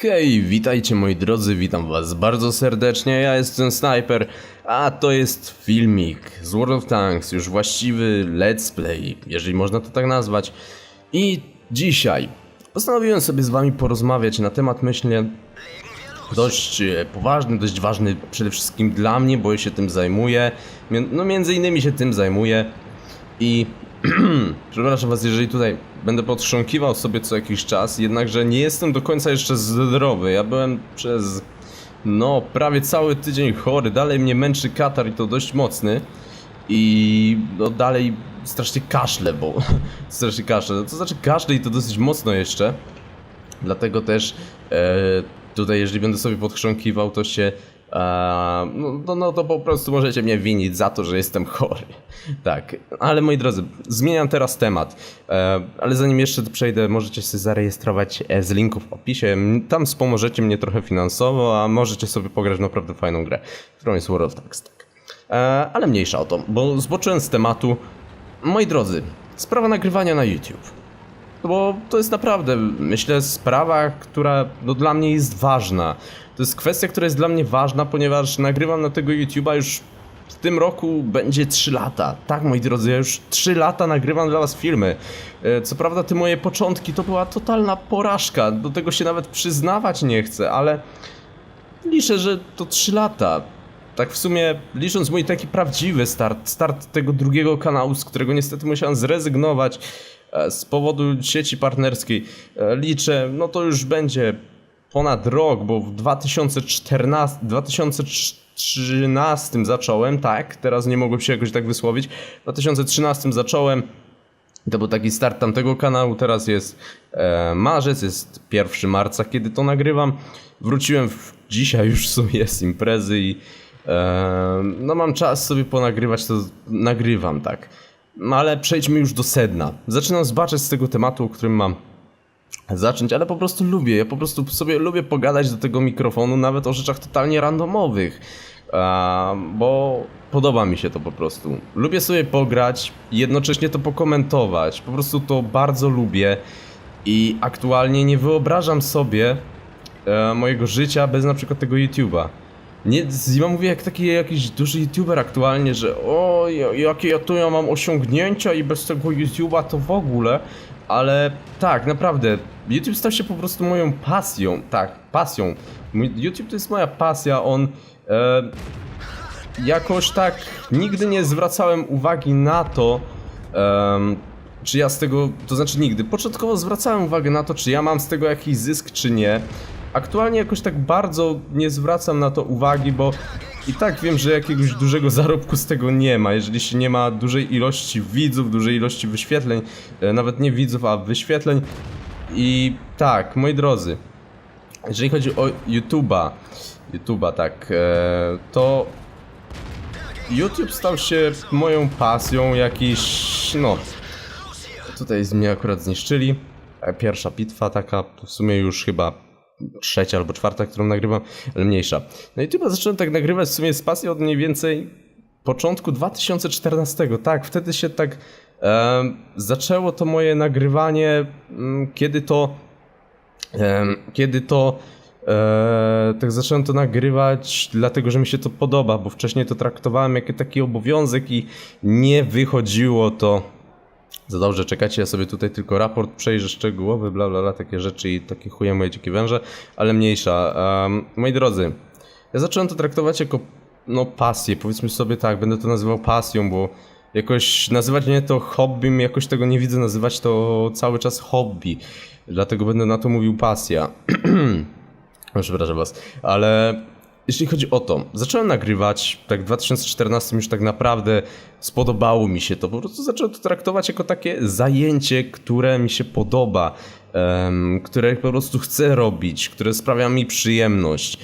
Hej, witajcie moi drodzy, witam was bardzo serdecznie, ja jestem Sniper, a to jest filmik z World of Tanks, już właściwy let's play, jeżeli można to tak nazwać. I dzisiaj postanowiłem sobie z wami porozmawiać na temat, myślę, dość e, poważny, dość ważny przede wszystkim dla mnie, bo ja się tym zajmuję, no między innymi się tym zajmuję i przepraszam was, jeżeli tutaj będę potrząkiwał sobie co jakiś czas, jednakże nie jestem do końca jeszcze zdrowy. Ja byłem przez no prawie cały tydzień chory, dalej mnie męczy katar i to dość mocny. I no dalej strasznie kaszle, bo strasznie kaszle. No, to znaczy kaszle i to dosyć mocno jeszcze. Dlatego też e, tutaj, jeżeli będę sobie podchrząkiwał, to się. E, no, no, no to po prostu możecie mnie winić za to, że jestem chory. Tak, ale moi drodzy, zmieniam teraz temat. E, ale zanim jeszcze przejdę, możecie się zarejestrować e, z linków w opisie. Tam wspomożecie mnie trochę finansowo, a możecie sobie pograć naprawdę fajną grę, którą jest World of Tanks. Tak. E, ale mniejsza o to, bo zboczyłem z tematu. Moi drodzy, sprawa nagrywania na YouTube. No bo to jest naprawdę, myślę, sprawa, która no, dla mnie jest ważna. To jest kwestia, która jest dla mnie ważna, ponieważ nagrywam na tego YouTube'a już w tym roku będzie 3 lata. Tak, moi drodzy, ja już 3 lata nagrywam dla was filmy. E, Co prawda te moje początki to była totalna porażka, do tego się nawet przyznawać nie chcę, ale liczę, że to 3 lata. Tak w sumie, licząc mój taki prawdziwy start, start tego drugiego kanału, z którego niestety musiałem zrezygnować z powodu sieci partnerskiej, e, liczę, no to już będzie ponad rok, bo w 2014, 2013 zacząłem, tak, teraz nie mogłem się jakoś tak wysłowić, w 2013 zacząłem, to był taki start tamtego kanału, teraz jest e, marzec, jest 1 marca, kiedy to nagrywam. Wróciłem w, dzisiaj już w sumie z imprezy i e, no mam czas sobie ponagrywać, to nagrywam, tak. No ale przejdźmy już do sedna. Zaczynam zbaczać z tego tematu, o którym mam zacząć, ale po prostu lubię. Ja po prostu sobie lubię pogadać do tego mikrofonu, nawet o rzeczach totalnie randomowych. Bo podoba mi się to po prostu. Lubię sobie pograć, jednocześnie to pokomentować. Po prostu to bardzo lubię i aktualnie nie wyobrażam sobie e, mojego życia bez na przykład tego YouTube'a. Nie, ja mówię jak taki jakiś duży YouTuber aktualnie, że o, ja- jakie ja tu ja mam osiągnięcia i bez tego YouTube'a to w ogóle, ale tak, naprawdę, YouTube stał się po prostu moją pasją, tak, pasją. YouTube to jest moja pasja, on e, jakoś tak nigdy nie zwracałem uwagi na to, em, czy ja z tego, to znaczy nigdy, początkowo zwracałem uwagę na to, czy ja mam z tego jakiś zysk, czy nie. Aktualnie jakoś tak bardzo nie zwracam na to uwagi, bo i tak wiem, że jakiegoś dużego zarobku z tego nie ma. Jeżeli się nie ma dużej ilości widzów, dużej ilości wyświetleń, e, nawet nie widzów, a wyświetleń. I tak, moi drodzy, jeżeli chodzi o YouTube'a, YouTube'a, tak, e, to YouTube stał się moją pasją, jakiś, no, tutaj z mnie akurat zniszczyli. E, Pierwsza bitwa taka, w sumie już chyba trzecia albo czwarta, którą nagrywam, ale mniejsza. Na YouTube zacząłem tak nagrywać w sumie z pasji od mniej więcej początku 2014. Tak, wtedy się tak e, zaczęło to moje nagrywanie, mm, kiedy to Em, kiedy to e, tak zacząłem to nagrywać, dlatego że mi się to podoba, bo wcześniej to traktowałem jako taki obowiązek i nie wychodziło to za dobrze. Czekajcie, ja sobie tutaj tylko raport przejrzę szczegółowy, bla bla bla, takie rzeczy i takie chuje moje dzikie węże, ale mniejsza. Em, moi drodzy, ja zacząłem to traktować jako no pasję, powiedzmy sobie tak, będę to nazywał pasją, bo jakoś nazywać mnie to hobbym, jakoś tego nie widzę, nazywać to cały czas hobby. Dlatego będę na to mówił pasja. Przepraszam was, ale jeśli chodzi o to, zacząłem nagrywać, tak w 2014 już tak naprawdę spodobało mi się to, po prostu zacząłem to traktować jako takie zajęcie, które mi się podoba, em, które po prostu chcę robić, które sprawia mi przyjemność.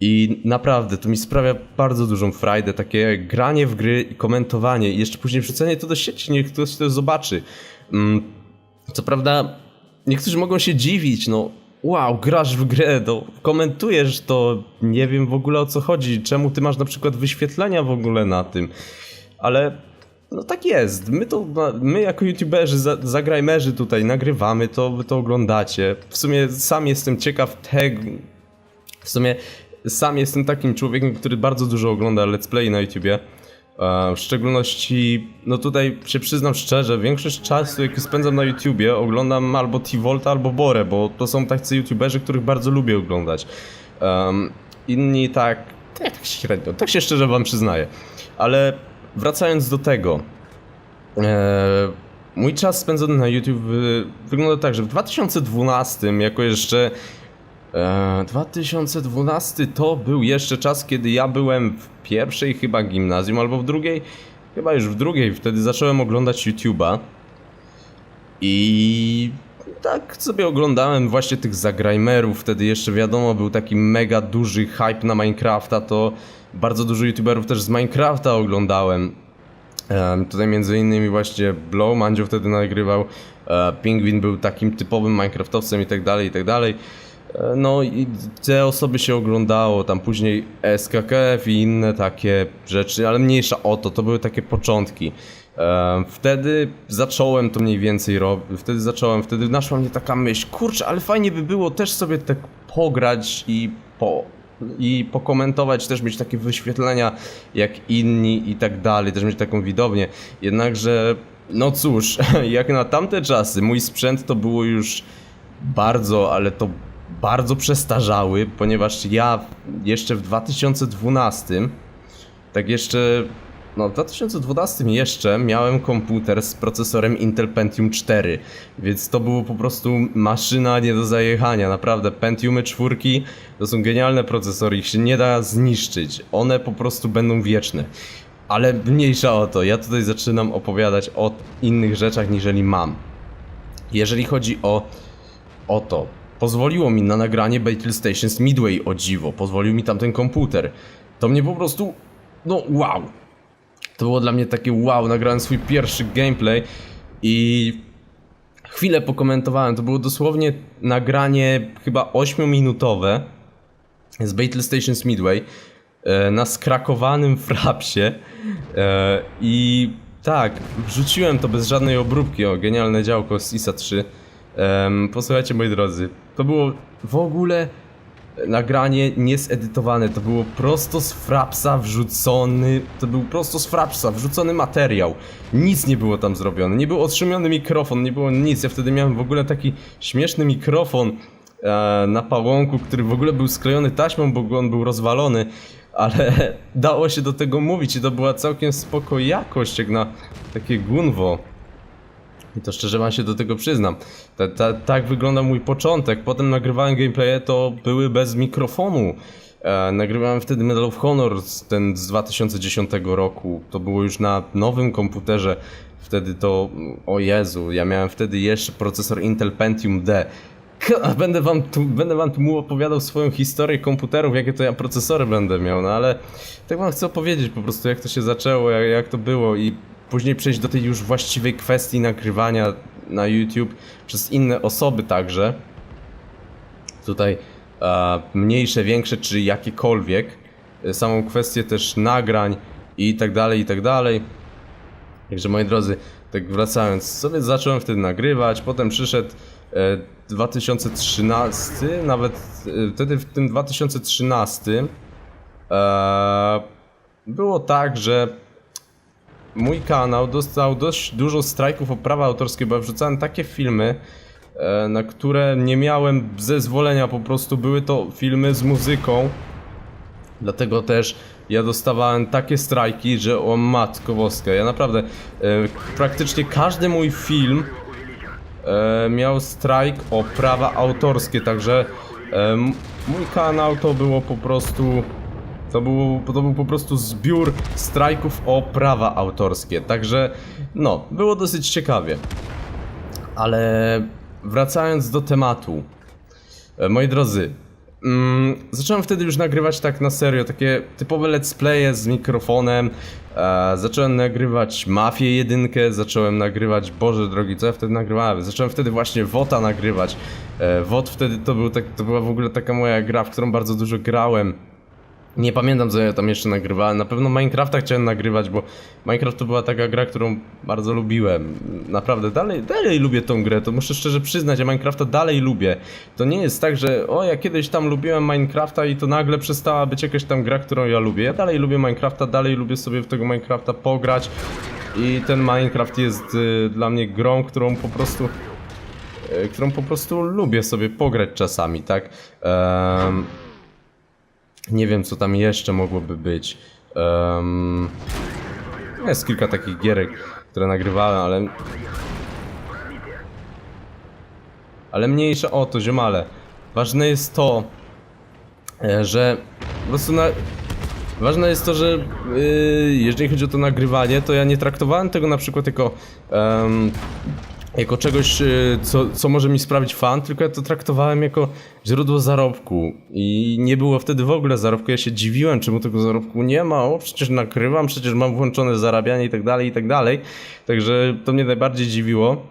I naprawdę to mi sprawia bardzo dużą frajdę, takie granie w gry i komentowanie i jeszcze później wrzucenie to do sieci, niech ktoś to zobaczy. Mm, co prawda, niektórzy mogą się dziwić, no wow, grasz w grę, no, komentujesz to, nie wiem w ogóle o co chodzi, czemu ty masz na przykład wyświetlenia w ogóle na tym, ale no tak jest. My to, my jako youtuberzy, za- zagrajmerzy tutaj nagrywamy to, wy to oglądacie. W sumie sam jestem ciekaw tego, w sumie sam jestem takim człowiekiem, który bardzo dużo ogląda let's play na YouTubie. E, W szczególności, no tutaj się przyznam szczerze, większość czasu jaki spędzam na YouTubie oglądam albo T-Volta, albo Borę, bo to są tacy YouTuberzy, których bardzo lubię oglądać. Em, inni tak, tak, tak średnio, tak się szczerze wam przyznaję. Ale wracając do tego, e, mój czas spędzony na YouTube wy- wygląda tak, że w 2012, jako jeszcze E, 2012 to był jeszcze czas, kiedy ja byłem w pierwszej chyba gimnazjum, albo w drugiej, chyba już w drugiej, wtedy zacząłem oglądać YouTube'a. I tak sobie oglądałem właśnie tych zagrajmerów, wtedy jeszcze wiadomo, był taki mega duży hype na Minecrafta, to bardzo dużo YouTuberów też z Minecrafta oglądałem. Em, tutaj między innymi właśnie Blow, Mandzio wtedy nagrywał, e, Pingwin był takim typowym Minecraftowcem i tak dalej, i tak dalej. No i te osoby się oglądało, tam później SKKF i inne takie rzeczy, ale mniejsza o to, to były takie początki. Wtedy zacząłem to mniej więcej robić, wtedy zacząłem, wtedy naszła mnie taka myśl, kurczę, ale fajnie by było też sobie tak pograć i po, i pokomentować, też mieć takie wyświetlenia jak inni i tak dalej, też mieć taką widownię. Jednakże, no cóż, jak na tamte czasy, mój sprzęt to było już bardzo, ale to bardzo przestarzały, ponieważ ja jeszcze w 2012, tak jeszcze, no w 2012 jeszcze miałem komputer z procesorem Intel Pentium 4, więc to było po prostu maszyna nie do zajechania, naprawdę. Pentiumy czwórki to są genialne procesory, ich się nie da zniszczyć, one po prostu będą wieczne. Ale mniejsza o to, ja tutaj zaczynam opowiadać o innych rzeczach niżeli mam. Jeżeli chodzi o o to. Pozwoliło mi na nagranie Battle Stations Midway, o dziwo. Pozwolił mi tam ten komputer. To mnie po prostu, no wow. To było dla mnie takie wow, nagrałem swój pierwszy gameplay i chwilę pokomentowałem. To było dosłownie nagranie chyba 8-minutowe z Battle Stations Midway e, na skrakowanym frapsie e, i tak, wrzuciłem to bez żadnej obróbki, o genialne działko z ISA 3 Em, posłuchajcie moi drodzy, to było w ogóle nagranie niezedytowane, to było prosto z frapsa wrzucony, to był prosto z frapsa wrzucony materiał, nic nie było tam zrobione, nie był otrzymiony mikrofon, nie było nic, ja wtedy miałem w ogóle taki śmieszny mikrofon e, na pałąku, który w ogóle był sklejony taśmą, bo on był rozwalony, ale dało się do tego mówić i to była całkiem spoko jakość, jak na takie gunwo. I to szczerze wam się do tego przyznam. Ta, ta, tak wyglądał mój początek. Potem nagrywałem gameplaye, to były bez mikrofonu. E, nagrywałem wtedy Medal of Honor, ten z 2010 roku. To było już na nowym komputerze. Wtedy to, o Jezu, ja miałem wtedy jeszcze procesor Intel Pentium D. Będę wam, tu, będę wam tu opowiadał swoją historię komputerów, jakie to ja procesory będę miał, no ale tak wam chcę opowiedzieć po prostu, jak to się zaczęło, jak, jak to było i później przejść do tej już właściwej kwestii nagrywania na YouTube przez inne osoby także. Tutaj e, mniejsze, większe czy jakiekolwiek. E, Samą kwestię też nagrań i tak dalej, i tak dalej. Także moi drodzy, tak wracając, sobie zacząłem wtedy nagrywać, potem przyszedł e, 2013, nawet e, wtedy w tym 2013 e, było tak, że mój kanał dostał dość dużo strajków o prawa autorskie, bo ja wrzucałem takie filmy, e, na które nie miałem zezwolenia, po prostu były to filmy z muzyką. Dlatego też ja dostawałem takie strajki, że o matko boska, ja naprawdę e, praktycznie każdy mój film e, miał strajk o prawa autorskie, także mój kanał to było po prostu to był, to był po prostu zbiór strajków o prawa autorskie, także no, było dosyć ciekawie. Ale wracając do tematu, e, moi drodzy, mm, zacząłem wtedy już nagrywać tak na serio, takie typowe let's playe z mikrofonem. E, zacząłem nagrywać Mafię jedynkę, zacząłem nagrywać, Boże drogi, co ja wtedy nagrywałem? Zacząłem wtedy właśnie WOTA nagrywać. E, WOT wtedy to, był tak, to była w ogóle taka moja gra, w którą bardzo dużo grałem. Nie pamiętam co ja tam jeszcze nagrywałem. Na pewno Minecrafta chciałem nagrywać, bo Minecraft to była taka gra, którą bardzo lubiłem. Naprawdę dalej, dalej lubię tą grę, to muszę szczerze przyznać, ja Minecrafta dalej lubię. To nie jest tak, że o ja kiedyś tam lubiłem Minecrafta i to nagle przestała być jakaś tam gra, którą ja lubię. Ja dalej lubię Minecrafta, dalej lubię sobie w tego Minecrafta pograć. I ten Minecraft jest y, dla mnie grą, którą po prostu y, którą po prostu lubię sobie pograć czasami, tak? Em, nie wiem, co tam jeszcze mogłoby być. Um, jest kilka takich gierek, które nagrywałem, ale... Ale mniejsza o to, ziomale. Ważne jest to, e, że po prostu na... Ważne jest to, że yy, jeżeli chodzi o to nagrywanie, to ja nie traktowałem tego na przykład jako em, jako czegoś, y, co, co może mi sprawić fan, tylko ja to traktowałem jako źródło zarobku. I nie było wtedy w ogóle zarobku. Ja się dziwiłem, czemu tego zarobku nie ma. O, przecież nakrywam, przecież mam włączone zarabianie i tak dalej, i tak dalej. Także to mnie najbardziej dziwiło.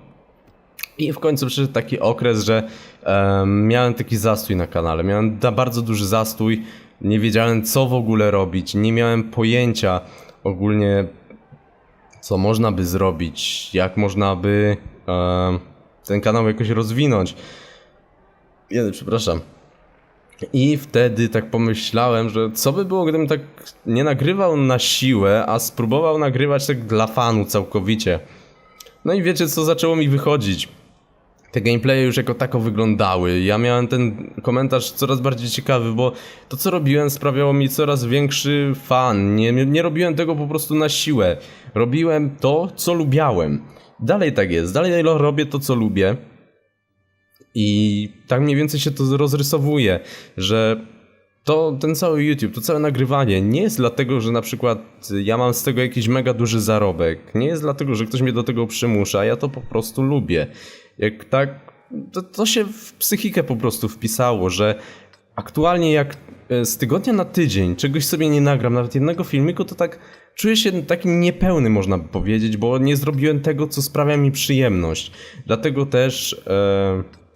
I w końcu przyszedł taki okres, że em, miałem taki zastój na kanale. Miałem bardzo duży zastój. Nie wiedziałem, co w ogóle robić. Nie miałem pojęcia ogólnie, co można by zrobić, jak można by ten kanał jakoś rozwinąć. Jeden, przepraszam. I wtedy tak pomyślałem, że co by było, gdybym tak nie nagrywał na siłę, a spróbował nagrywać tak dla fanu całkowicie. No i wiecie, co zaczęło mi wychodzić. Te gameplaye już jako tako wyglądały. Ja miałem ten komentarz coraz bardziej ciekawy, bo to co robiłem sprawiało mi coraz większy fan. Nie, nie robiłem tego po prostu na siłę. Robiłem to, co lubiałem. Dalej tak jest. Dalej robię to, co lubię. I tak mniej więcej się to rozrysowuje, że to ten cały YouTube, to całe nagrywanie nie jest dlatego, że na przykład ja mam z tego jakiś mega duży zarobek. Nie jest dlatego, że ktoś mnie do tego przymusza, ja to po prostu lubię. Jak tak, to, to się w psychikę po prostu wpisało, że aktualnie jak z tygodnia na tydzień czegoś sobie nie nagram, nawet jednego filmiku, to tak czuję się takim niepełny, można powiedzieć, bo nie zrobiłem tego, co sprawia mi przyjemność. Dlatego też. E,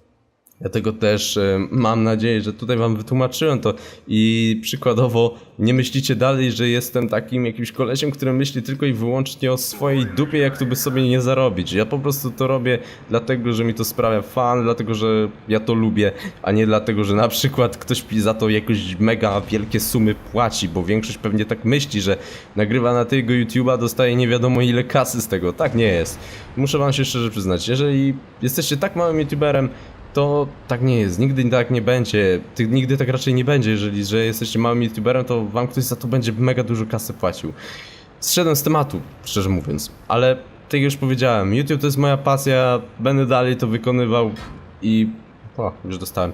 Dlatego też e, mam nadzieję, że tutaj wam wytłumaczyłem to i przykładowo nie myślicie dalej, że jestem takim jakimś kolesiem, który myśli tylko i wyłącznie o swojej dupie, jak tu by sobie nie zarobić. Ja po prostu to robię dlatego, że mi to sprawia fan, dlatego, że ja to lubię, a nie dlatego, że na przykład ktoś za to jakieś mega wielkie sumy płaci, bo większość pewnie tak myśli, że nagrywa na tego YouTube'a, dostaje nie wiadomo ile kasy z tego. Tak nie jest. Muszę wam się szczerze przyznać, jeżeli jesteście tak małym YouTuberem, to tak nie jest, nigdy tak nie będzie, Ty, nigdy tak raczej nie będzie, jeżeli że jesteście małym youtuberem, to wam ktoś za to będzie mega dużo kasy płacił. Zszedłem z tematu, szczerze mówiąc, ale tak jak już powiedziałem, YouTube to jest moja pasja, będę dalej to wykonywał i... O, już dostałem.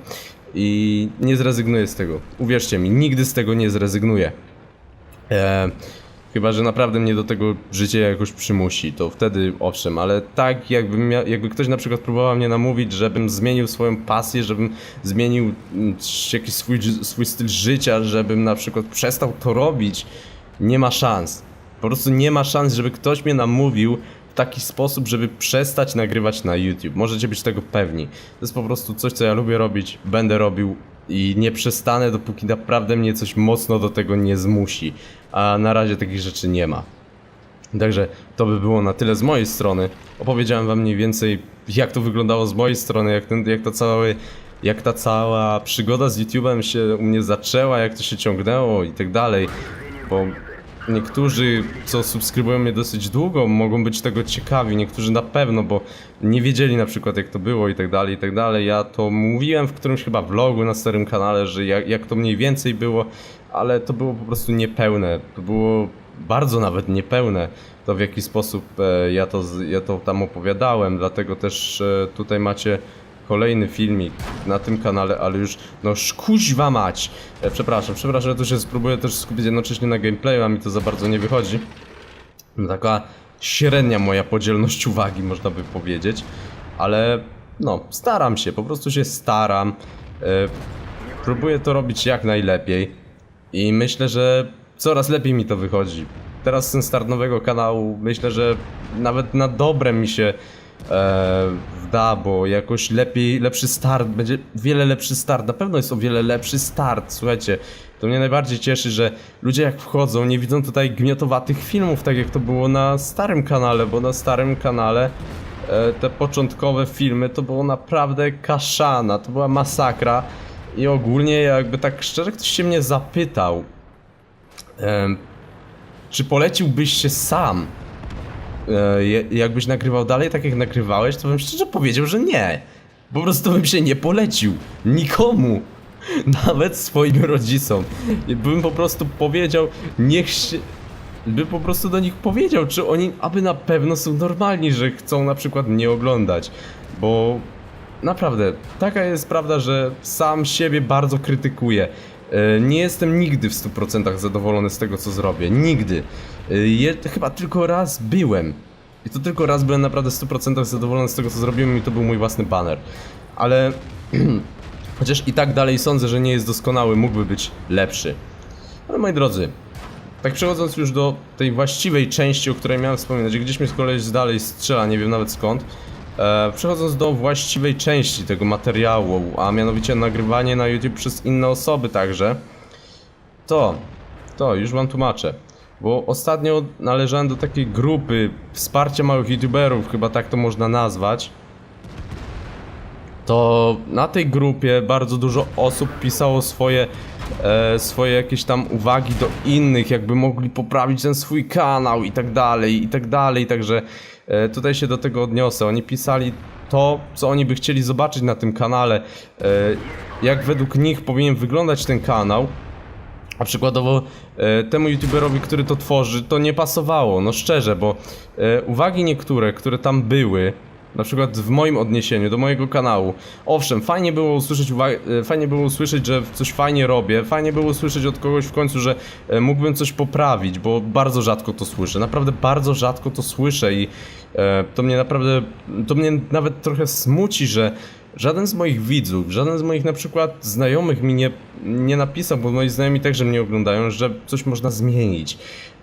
I nie zrezygnuję z tego. Uwierzcie mi, nigdy z tego nie zrezygnuję. Eee, chyba, że naprawdę mnie do tego życie jakoś przymusi, to wtedy owszem, ale tak jakby, jakby ktoś na przykład próbował mnie namówić, żebym zmienił swoją pasję, żebym zmienił mm, jakiś swój, swój styl życia, żebym na przykład przestał to robić, nie ma szans. Po prostu nie ma szans, żeby ktoś mnie namówił w taki sposób, żeby przestać nagrywać na YouTube. Możecie być tego pewni. To jest po prostu coś, co ja lubię robić, będę robił i nie przestanę, dopóki naprawdę mnie coś mocno do tego nie zmusi. A na razie takich rzeczy nie ma. Także to by było na tyle z mojej strony. Opowiedziałem wam mniej więcej, jak to wyglądało z mojej strony, jak, ten, jak, ta, cały, jak ta cała przygoda z YouTube'em się u mnie zaczęła, jak to się ciągnęło i tak dalej. Bo niektórzy, co subskrybują mnie dosyć długo, mogą być tego ciekawi, niektórzy na pewno, bo nie wiedzieli na przykład jak to było i tak dalej, i tak dalej. Ja to mówiłem w którymś chyba vlogu na starym kanale, że jak, jak to mniej więcej było, ale to było po prostu niepełne. To było bardzo nawet niepełne to w jaki sposób e, ja to, ja to tam opowiadałem, dlatego też e, tutaj macie kolejny filmik na tym kanale, ale już no szkuźwa mać. E, przepraszam, przepraszam, ja tu się spróbuję też skupić jednocześnie na gameplayu, a mi to za bardzo nie wychodzi. No, Taka średnia moja podzielność uwagi, można by powiedzieć, ale no, staram się, po prostu się staram. E, próbuję to robić jak najlepiej i myślę, że coraz lepiej mi to wychodzi. Teraz ten start nowego kanału, myślę, że nawet na dobre mi się da, bo jakoś lepiej, lepszy start, będzie wiele lepszy start, na pewno jest o wiele lepszy start, słuchajcie. To mnie najbardziej cieszy, że ludzie jak wchodzą nie widzą tutaj gniotowatych filmów, tak jak to było na starym kanale, bo na starym kanale e, te początkowe filmy to było naprawdę kaszana, to była masakra i ogólnie jakby tak szczerze ktoś się mnie zapytał, czy poleciłbyś się sam, e, jakbyś nagrywał dalej tak jak nagrywałeś, to bym szczerze powiedział, że nie. Po prostu bym się nie polecił. Nikomu. Nawet swoim rodzicom. Bym po prostu powiedział, niech się... By po prostu do nich powiedział, czy oni aby na pewno są normalni, że chcą na przykład mnie oglądać. Bo naprawdę, taka jest prawda, że sam siebie bardzo krytykuję. E, Nie jestem nigdy w 100% zadowolony z tego, co zrobię. Nigdy. E, Je, chyba tylko raz byłem. I to tylko raz byłem naprawdę w 100% zadowolony z tego, co zrobiłem i to był mój własny banner. Ale chociaż i tak dalej sądzę, że nie jest doskonały, mógłby być lepszy. Ale moi drodzy, tak przechodząc już do tej właściwej części, o której miałem wspominać, gdzieś mnie z kolei dalej strzela, nie wiem nawet skąd. E, przechodząc do właściwej części tego materiału, a mianowicie nagrywanie na YouTube przez inne osoby także, to, to już wam tłumaczę. Bo ostatnio należałem do takiej grupy wsparcia małych YouTuberów, chyba tak to można nazwać. To na tej grupie bardzo dużo osób pisało swoje, e, swoje jakieś tam uwagi do innych, jakby mogli poprawić ten swój kanał i tak dalej, i tak dalej, także e, tutaj się do tego odniosę. Oni pisali to, co oni by chcieli zobaczyć na tym kanale, e, jak według nich powinien wyglądać ten kanał, a przykładowo e, temu youtuberowi, który to tworzy, to nie pasowało, no szczerze, bo e, uwagi niektóre, które tam były, na przykład w moim odniesieniu do mojego kanału, owszem, fajnie było usłyszeć, e, fajnie było usłyszeć, że coś fajnie robię, fajnie było usłyszeć od kogoś w końcu, że e, mógłbym coś poprawić, bo bardzo rzadko to słyszę, naprawdę bardzo rzadko to słyszę i e, to mnie naprawdę, to mnie nawet trochę smuci, że Żaden z moich widzów, żaden z moich na przykład znajomych mi nie, nie napisał, bo moi znajomi także mnie oglądają, że coś można zmienić.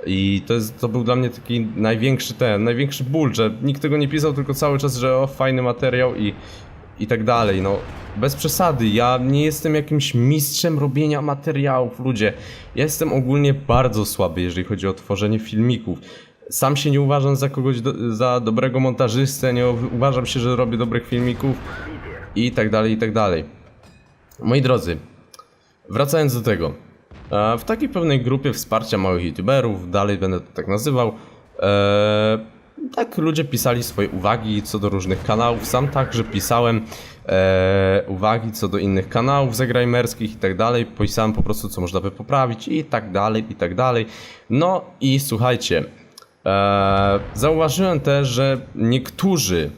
I to, jest, to był dla mnie taki największy ten, największy ból, że nikt tego nie pisał, tylko cały czas, że o, fajny materiał i, i tak dalej. No, bez przesady, ja nie jestem jakimś mistrzem robienia materiałów, ludzie. Ja jestem ogólnie bardzo słaby, jeżeli chodzi o tworzenie filmików. Sam się nie uważam za kogoś, do, za dobrego montażystę, nie uważam się, że robię dobrych filmików i tak dalej, i tak dalej. Moi drodzy, wracając do tego. E, W takiej pewnej grupie wsparcia małych youtuberów, dalej będę to tak nazywał, e, tak ludzie pisali swoje uwagi co do różnych kanałów. Sam także pisałem e, uwagi co do innych kanałów zagrajmerskich i tak dalej. Pisałem po prostu co można by poprawić i tak dalej, i tak dalej. No i słuchajcie, zauważyłem też, że niektórzy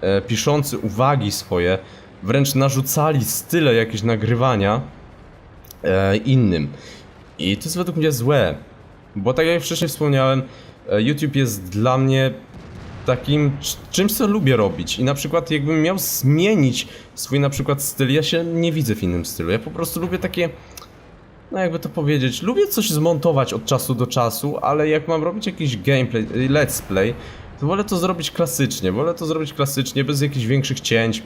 e, piszący uwagi swoje wręcz narzucali style jakieś nagrywania e, innym. I to jest według mnie złe, bo tak jak wcześniej wspomniałem, e, YouTube jest dla mnie takim cz- czymś, co lubię robić. I na przykład jakbym miał zmienić swój na przykład styl, ja się nie widzę w innym stylu. Ja po prostu lubię takie no jakby to powiedzieć, lubię coś zmontować od czasu do czasu, ale jak mam robić jakiś gameplay, let's play, to wolę to zrobić klasycznie, wolę to zrobić klasycznie, bez jakichś większych cięć,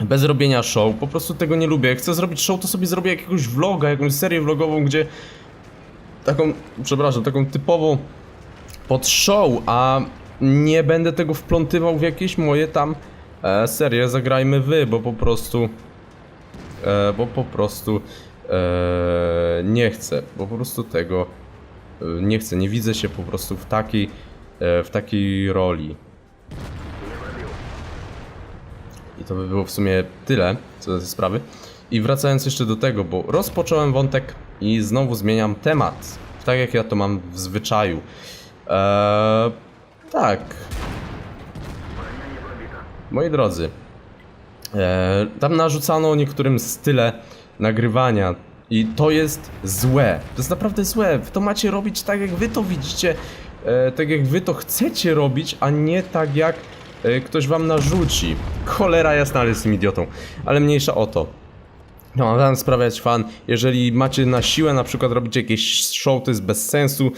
bez robienia show, po prostu tego nie lubię. Jak chcę zrobić show, to sobie zrobię jakiegoś vloga, jakąś serię vlogową, gdzie taką, przepraszam, taką typową pod show, a nie będę tego wplątywał w jakieś moje tam e, serie. Zagrajmy Wy, bo po prostu e, bo po prostu e, nie chcę, bo po prostu tego e, nie chcę, nie widzę się po prostu w takiej w takiej roli. I to by było w sumie tyle co do tej sprawy. I wracając jeszcze do tego, bo rozpocząłem wątek i znowu zmieniam temat. Tak jak ja to mam w zwyczaju. Eee, tak. Moi drodzy, e, tam narzucano niektórym style nagrywania i to jest złe. To jest naprawdę złe. To macie robić tak, jak wy to widzicie, e, tak jak wy to chcecie robić, a nie tak jak e, ktoś wam narzuci. Cholera jasna, ale jestem idiotą. Ale mniejsza o to. No, wam sprawiać fan. Jeżeli macie na siłę na przykład robić jakieś show, to jest bez sensu.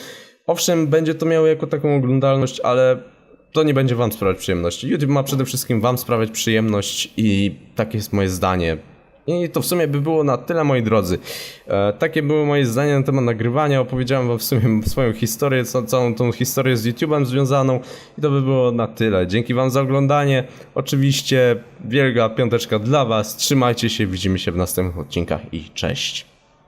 Owszem, będzie to miało jako taką oglądalność, ale to nie będzie wam sprawiać przyjemności. YouTube ma przede wszystkim wam sprawiać przyjemność i takie jest moje zdanie. I to w sumie by było na tyle, moi drodzy. E, takie były moje zdania na temat nagrywania. Opowiedziałem wam w sumie swoją historię, ca- całą tą historię z YouTube'em związaną. I to by było na tyle. Dzięki wam za oglądanie. Oczywiście wielka piąteczka dla was. Trzymajcie się, widzimy się w następnych odcinkach i cześć.